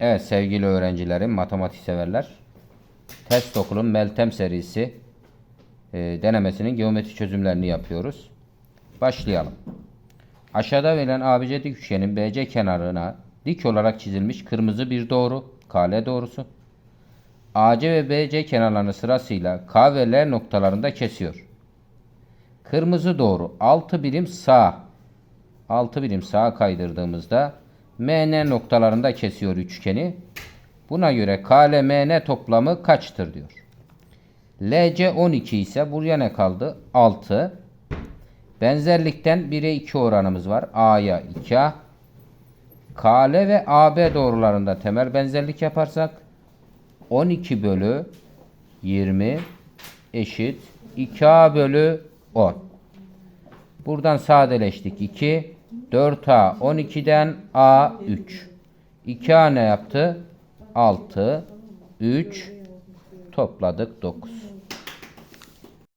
Evet sevgili öğrencilerim, matematik severler. Test okulun Meltem serisi e, denemesinin geometri çözümlerini yapıyoruz. Başlayalım. Aşağıda verilen ABC dik üçgenin BC kenarına dik olarak çizilmiş kırmızı bir doğru, KL doğrusu. AC ve BC kenarlarını sırasıyla K ve L noktalarında kesiyor. Kırmızı doğru 6 birim sağ 6 birim sağa kaydırdığımızda MN noktalarında kesiyor üçgeni. Buna göre KL MN toplamı kaçtır diyor. LC 12 ise buraya ne kaldı? 6. Benzerlikten 1'e 2 oranımız var. A'ya 2A. KL ve AB doğrularında temel benzerlik yaparsak 12 bölü 20 eşit 2A bölü 10. Buradan sadeleştik 2. 4A 12'den A 3. 2A ne yaptı? 6. 3. Topladık 9.